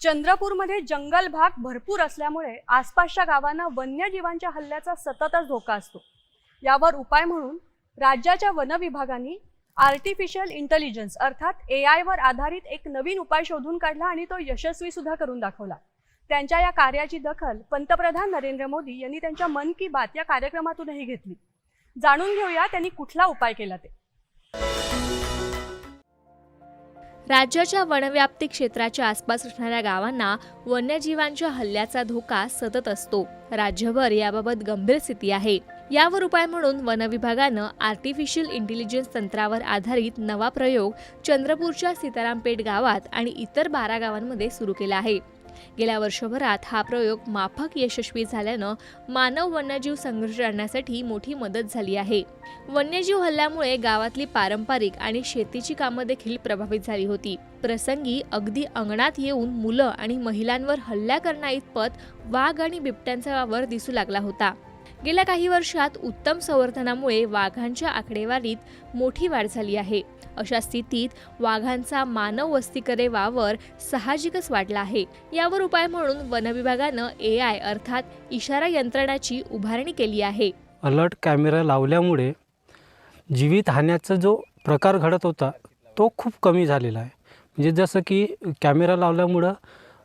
चंद्रपूरमध्ये जंगल भाग भरपूर असल्यामुळे आसपासच्या गावांना वन्यजीवांच्या हल्ल्याचा सततच धोका असतो. यावर उपाय म्हणून राज्याच्या वन विभागाने आर्टिफिशियल इंटेलिजन्स अर्थात ए आयवर आधारित एक नवीन उपाय शोधून काढला आणि तो यशस्वी सुद्धा करून दाखवला. त्यांच्या या कार्याची दखल पंतप्रधान नरेंद्र मोदी यांनी त्यांच्या मन की बात या कार्यक्रमातूनही घेतली. जाणून घेऊया त्यांनी कुठला उपाय केला ते. राज्याच्या वनव्याप्ती क्षेत्राच्या आसपास असणाऱ्या गावांना वन्यजीवांच्या हल्ल्याचा धोका सतत असतो. राज्यभर याबाबत गंभीर स्थिती आहे. यावर उपाय म्हणून वन विभागानं आर्टिफिशियल इंटेलिजन्स तंत्रावर आधारित नवा प्रयोग चंद्रपूरच्या सीतारामपेठ गावात आणि इतर बारा गावांमध्ये सुरू केला आहे. गेल्या वर्षभरात हा प्रयोग माफक यशस्वी झाल्यानं मानव वन्यजीव संघर्ष आणण्यासाठी मोठी मदत झाली आहे. वन्यजीव हल्ल्यामुळे गावातली पारंपरिक आणि शेतीची कामं देखील प्रभावित झाली होती. प्रसंगी अगदी अंगणात येऊन मुलं आणि महिलांवर हल्ला करण्याइतपत वाघ आणि बिबट्यांचा वावर दिसू लागला होता. गेल्या काही वर्षात उत्तम संवर्धनामुळे वाघांच्या आकडेवारीत मोठी वाढ झाली आहे. अशा स्थितीत वाघांचा मानव वस्तीकडे वावर साहजिकच वाढला आहे. यावर उपाय म्हणून वनविभागानं ए आय अर्थात इशारा यंत्रणाची उभारणी केली आहे. अलर्ट कॅमेरा लावल्यामुळे जीवितहान्याचा जो प्रकार घडत होता तो खूप कमी झालेला आहे. म्हणजे जसं की कॅमेरा लावल्यामुळं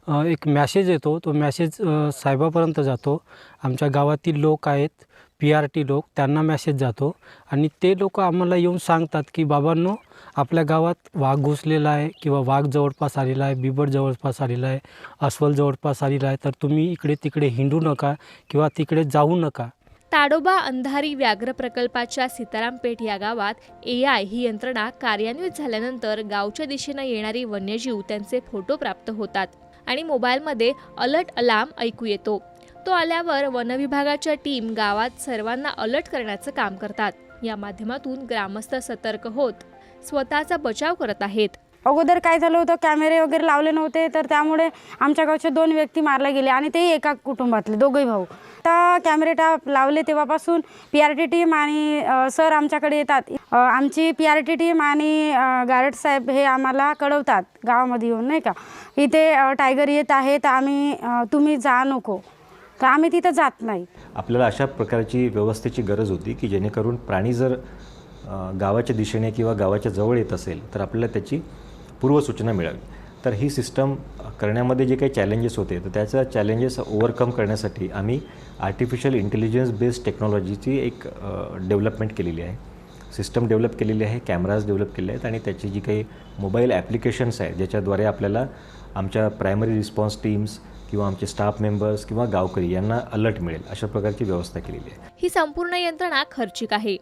एक मॅसेज येतो. तो मॅसेज साहेबापर्यंत जातो. आमच्या गावातील लोक आहेत पी आर टी लोक त्यांना मॅसेज जातो. आणि ते लोक आम्हाला येऊन सांगतात की बाबांनो आपल्या गावात वाघ घुसलेला आहे किंवा वाघ जवळपास आलेला आहे बिबट जवळपास आलेला आहे अस्वल जवळपास आलेला आहे तर तुम्ही इकडे तिकडे हिंडू नका किंवा तिकडे जाऊ नका. ताडोबा अंधारी व्याघ्र प्रकल्पाच्या सीतारामपेठ या गावात ए आय ही यंत्रणा कार्यान्वित झाल्यानंतर गावच्या दिशेनं येणारी वन्यजीव त्यांचे फोटो प्राप्त होतात. आणि मोबाईलमध्ये अलर्ट अलार्म ऐकू येतो. तो आल्यावर वनविभागाच्या टीम गावात सर्वांना अलर्ट करण्याचं काम करतात. या माध्यमातून ग्रामस्थ सतर्क होत स्वतःचा बचाव करत आहेत. अगोदर काय झालं होतं कॅमेरे वगैरे लावले नव्हते तर त्यामुळे आमच्या गावचे दोन व्यक्ती मारले गेले आणि तेही एका कुटुंबातले दोघंही भाऊ. आता कॅमेरे टाप लावले तेव्हापासून पी आर टी टीम आणि सर आमच्याकडे येतात. आमची पी आर टी टीम आणि गारड साहेब हे आम्हाला कळवतात गावामध्ये येऊन नाही का? इथे टायगर येत आहे तर आम्ही तुम्ही जा नको. तर आम्ही तिथं जात नाही. आपल्याला अशा प्रकारची व्यवस्थेची गरज होती की जेणेकरून प्राणी जर गावाच्या दिशेने किंवा गावाच्या जवळ येत असेल तर आपल्याला त्याची पूर्वसूचना मिळावी. तर ही सिस्टम करण्यामध्ये जे काही चॅलेंजेस होते तर त्याचा चॅलेंजेस ओव्हरकम करण्यासाठी आम्ही आर्टिफिशियल इंटेलिजन्स बेस्ड टेक्नॉलॉजीची एक डेव्हलपमेंट केलेली आहे. सिस्टम डेव्हलप केलेली आहे कॅमेराज डेव्हलप केले आहेत आणि त्याची जी काही मोबाईल ॲप्लिकेशन्स आहेत ज्याच्याद्वारे आपल्याला आमच्या प्रायमरी रिस्पॉन्स टीम्स किंवा आमचे स्टाफ मेंबर्स किंवा गावकरी यांना अलर्ट मिळेल अशा प्रकारची व्यवस्था केलेली आहे. ही संपूर्ण यंत्रणा खर्चिक आहे.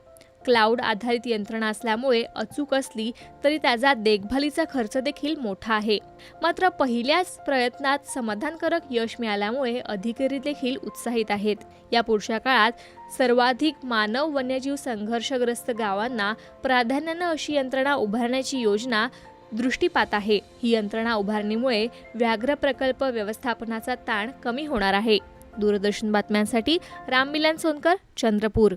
क्लाउड आधारित यंत्रणा असल्यामुळे अचूक असली तरी त्याचा देखभालीचा खर्च देखील मोठा आहे. मात्र पहिल्याच प्रयत्नात समाधानकारक यश मिळाल्यामुळे अधिकारी देखील उत्साहित आहेत. या पुढच्या काळात सर्वाधिक मानव वन्यजीव संघर्षग्रस्त गावांना प्राधान्यानं अशी यंत्रणा उभारण्याची योजना दृष्टीपात आहे. ही यंत्रणा उभारणीमुळे व्याघ्र प्रकल्प व्यवस्थापनाचा ताण कमी होणार आहे. दूरदर्शन बातम्यांसाठी राम मिलन सोनकर चंद्रपूर.